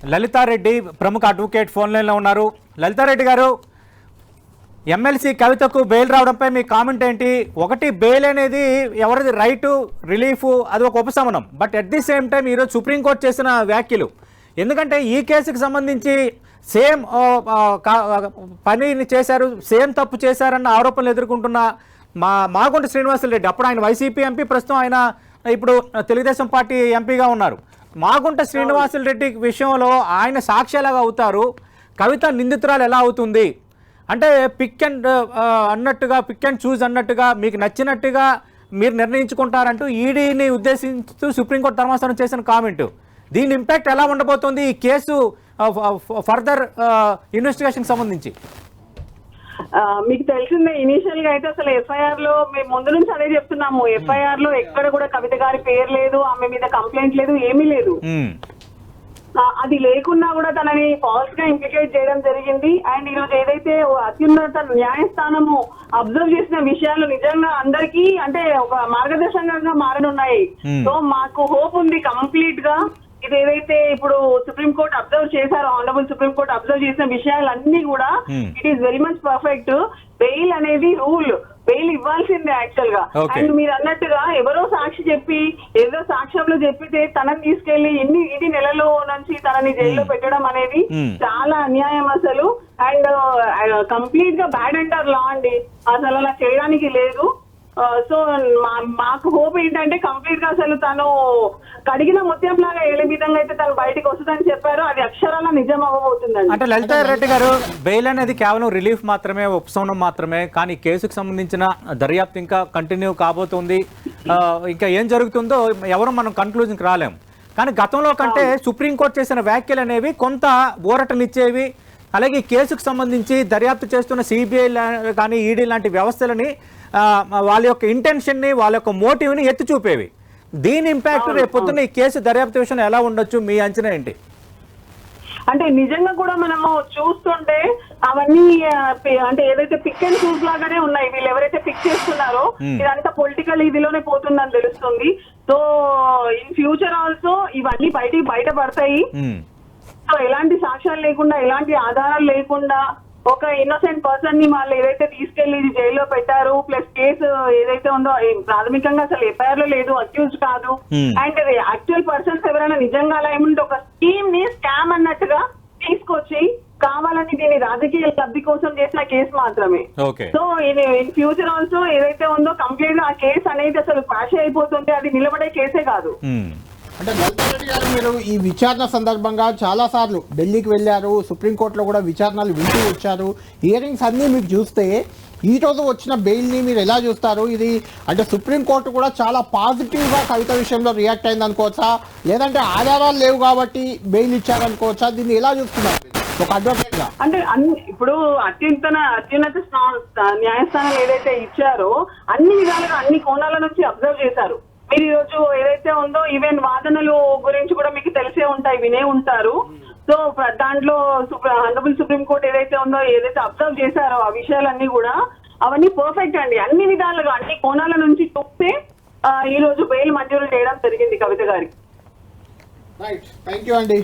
లలితారెడ్డి ప్రముఖ advocate phone లైన్లో ఉన్నారు. లలితారెడ్డి గారు ఎమ్మెల్సీ కవితకు బెయిల్ రావడంపై మీ కామెంట్ ఏంటి? ఒకటి బెయిల్ అనేది ఎవరిది? రైటు రిలీఫ్ అది ఒక ఉపశమనం. But at the same time ఈరోజు సుప్రీంకోర్టు చేసిన వ్యాఖ్యలు. ఎందుకంటే ఈ కేసుకి సంబంధించి సేమ్ పనిని చేశారు సేమ్ తప్పు చేశారన్న ఆరోపణలు ఎదుర్కొంటున్న మా మాగుంట శ్రీనివాసులు రెడ్డి అప్పుడు ఆయన వైసీపీ ఎంపీ ప్రస్తుతం ఆయన ఇప్పుడు తెలుగుదేశం పార్టీ ఎంపీగా ఉన్నారు. మాగుంట శ్రీనివాసులు రెడ్డి విషయంలో ఆయన సాక్ష్యాలుగా అవుతారు. కవిత నిందితురాలు ఎలా అవుతుంది? అంటే పిక్ అండ్ uh, uh, అన్నట్టుగా పిక్ అండ్ చూజ్ అన్నట్టుగా మీకు నచ్చినట్టుగా మీరు నిర్ణయించుకుంటారంటూ ఈడీని ఉద్దేశిస్తూ సుప్రీంకోర్టు ధర్మాసనం చేసిన కామెంట్. దీని ఇంపాక్ట్ ఎలా ఉండబోతుంది ఈ కేసు uh, ఫర్దర్ ఇన్వెస్టిగేషన్ సంబంధించి? మీకు తెలిసిందే ఇనీషియల్గా అయితే అసలు ఎఫ్ఐఆర్లో మేము ముందు నుంచి అదే చెప్తున్నాము. ఎఫ్ఐఆర్లో ఎక్కడ కూడా కవిత గారి పేరు లేదు ఆమె మీద కంప్లైంట్ లేదు ఏమీ లేదు. ఆ, అది లేకున్నా కూడా తనని ఫాల్స్గా ఇంప్లికేట్ చేయడం జరిగింది. అండ్ ఈరోజు ఏదైతే అత్యున్నత న్యాయస్థానము అబ్జర్వ్ చేసిన విషయాలు నిజంగా అందరికీ అంటే ఒక మార్గదర్శకంగా మారనున్నాయి. Hmm. సో మాకు హోప్ ఉంది కంప్లీట్గా. ఇది ఏదైతే ఇప్పుడు సుప్రీం కోర్ట్ అబ్జర్వ్ చేశారో ఆనరబుల్ సుప్రీం కోర్ట్ అబ్జర్వ్ చేసిన విషయాలన్నీ కూడా Hmm. It is very much perfect bail అనేది రూల్. బెయిల్ ఇవ్వాల్సిందే యాక్చువల్గా. అండ్ మీరు అన్నట్టుగా ఎవరో సాక్షి చెప్పి ఏదో సాక్ష్యంలో చెప్పితే తనని తీసుకెళ్ళి ఇన్ని ఇది నెలలో నుంచి తనని జైల్లో పెట్టడం అనేది Hmm. చాలా అన్యాయం అసలు. అండ్ కంప్లీట్గా బ్యాడ్ అంటారు లా అండి. అసలు అలా చేయడానికి లేదు. సో మాకు హోప్ ఏంటంటే కంప్లీట్గా అసలు తను కడిగిన ముత్యం లాగా ఏ విధంగా అయితే తను బయటకు వస్తుందని చెప్పారో. అది అక్షరాల నిజం అవ్వబోతుందండి. అంటే లలిత రెడ్డి గారు బెయిల్ అనేది కేవలం రిలీఫ్ మాత్రమే ఉపశమనం మాత్రమే కానీ కేసుకు సంబంధించిన దర్యాప్తు ఇంకా కంటిన్యూ కాబోతుంది. ఇంకా ఏం జరుగుతుందో ఎవరు మనం కన్క్లూజన్కి రాలేం. కానీ గతంలో కంటే సుప్రీంకోర్టు చేసిన వ్యాఖ్యలు అనేవి కొంత ఊరటనిచ్చేవి. అలాగే ఈ కేసుకు సంబంధించి దర్యాప్తు చేస్తున్న సిబిఐ కానీ ఈడీ లాంటి వ్యవస్థలని వాళ్ళ యొక్క ఇంటెన్షన్ని వాళ్ళ యొక్క మోటివ్ని ఎత్తి చూపేవి దీని ఇంపాక్ట్ రేపు పొద్దున్న ఈ కేసు దర్యాప్తు విషయంలో ఎలా ఉండొచ్చు? మీ అంచనా ఏంటి? అంటే నిజంగా కూడా మనము చూస్తుంటే అవన్నీ అంటే ఏదైతే పిక్ అండ్ చూస్ లాగానే ఉన్నాయి వీళ్ళు ఎవరైతే పిక్ చేస్తున్నారో Hmm. ఇదంతా పొలిటికల్ ఇదిలోనే పోతుందని తెలుస్తుంది. సో ఇన్ ఫ్యూచర్ ఆల్సో ఇవన్నీ బయటికి బయటపడతాయి. ఉమ్. సో ఎలాంటి సాక్ష్యాలు లేకుండా ఎలాంటి ఆధారాలు లేకుండా ఒక ఇన్నోసెంట్ పర్సన్ని వాళ్ళు ఏదైతే తీసుకెళ్ళి జైల్లో పెట్టారు ప్లస్ కేసు ఏదైతే ఉందో ప్రాథమికంగా అసలు ఎఫ్ఐఆర్లో లేదు అక్యూజ్ కాదు Hmm. అండ్ యాక్చువల్ పర్సన్స్ ఎవరైనా నిజంగా అలా ఏమంటే ఒక స్కీమ్ని స్కామ్ అన్నట్టుగా తీసుకొచ్చి కావాలని దీన్ని రాజకీయ లబ్ధి కోసం చేసిన కేసు మాత్రమే సో ఇన్ ఫ్యూచర్ ఆల్సో ఏదైతే ఉందో కంప్లీట్గా ఆ కేసు అనేది అసలు క్వాష్ అయిపోతుంది అది నిలబడే కేసే కాదు ఉమ్. అంటే లలితారెడ్డి గారు మీరు ఈ విచారణ సందర్భంగా చాలా సార్లు ఢిల్లీకి వెళ్ళారు సుప్రీంకోర్టులో కూడా విచారణలు వింటూ వచ్చారు. హియరింగ్స్ అన్నీ మీకు చూస్తే ఈరోజు వచ్చిన బెయిల్ని మీరు ఎలా చూస్తారు? ఇది అంటే సుప్రీంకోర్టు కూడా చాలా పాజిటివ్గా కవిత విషయంలో రియాక్ట్ అయింది అనుకోవచ్చా? లేదంటే ఆధారాలు లేవు కాబట్టి బెయిల్ ఇచ్చారనుకోవచ్చా దీన్ని ఎలా చూస్తున్నారు ఒక అడ్వకేట్గా. అంటే అన్ని ఇప్పుడు అత్యంత అత్యున్నత న్యాయస్థానం ఏదైతే ఇచ్చారో అన్ని విధాలుగా అన్ని కోణాల నుంచి అబ్జర్వ్ చేశారు. మీరు ఈ రోజు ఏదైతే ఉందో ఈవెన్ వాదనలు గురించి కూడా మీకు తెలిసే ఉంటాయి వినే ఉంటారు. సో దాంట్లో హండబుల్ సుప్రీం కోర్టు ఏదైతే ఉందో ఏదైతే అబ్జర్వ్ చేశారో ఆ విషయాలన్నీ కూడా అవన్నీ పర్ఫెక్ట్ అండి. అన్ని విధాలుగా అన్ని కోణాల నుంచి చూస్తే ఈ రోజు బెయిల్ మంజూరు చేయడం జరిగింది కవిత గారికి. రైట్ థ్యాంక్ యూ అండి